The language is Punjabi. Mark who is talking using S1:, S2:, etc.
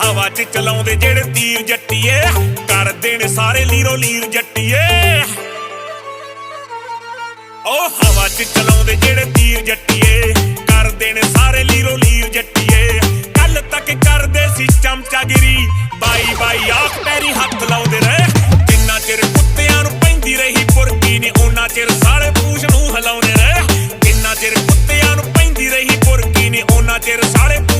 S1: ਹਵਾ 'ਚ ਚਲਾਉਂਦੇ ਜਿਹੜੇ ਤੀਰ ਜੱਟੀਏ, ਕਰ ਦੇਣ ਸਾਰੇ ਲੀਰੋ ਲੀਰ ਜੱਟੀਏ। ਉਹ ਹਵਾ 'ਚ ਚਲਾਉਂਦੇ ਜਿਹੜੇ ਤੀਰ ਜੱਟੀਏ, ਕਰ ਦੇਣ ਸਾਰੇ ਲੀਰੋ ਲੀਰ ਜੱਟੀਏ। ਕੱਲ ਤੱਕ ਕਰਦੇ ਸੀ ਚਮਚਾਗਿਰੀ, ਬਾਈ ਬਾਈ ਆਖ ਪੈਰੀ ਹੱਥ ਲਾਉਂਦੇ ਰਹੇ। ਜਿੰਨਾ ਚਿਰ ਕੁੱਤਿਆਂ ਨੂੰ ਪੈਂਦੀ ਰਹੀ ਪੁਰਕੀ ਨੇ ਉਹਨਾਂ ਚਿਰ ਸਾਰੇ ਪੂਛ ਨੂੰ ਹਲਾਉਂਦੇ ਰਹੇ। ਜਿੰਨਾ ਚਿਰ ਕੁੱਤਿਆਂ ਨੂੰ ਪੈਂਦੀ ਰਹੀ ਪੁਰਕੀ ਨੇ ਉਹਨਾਂ ਚਿਰ ਸਾਰੇ ਪੂਛ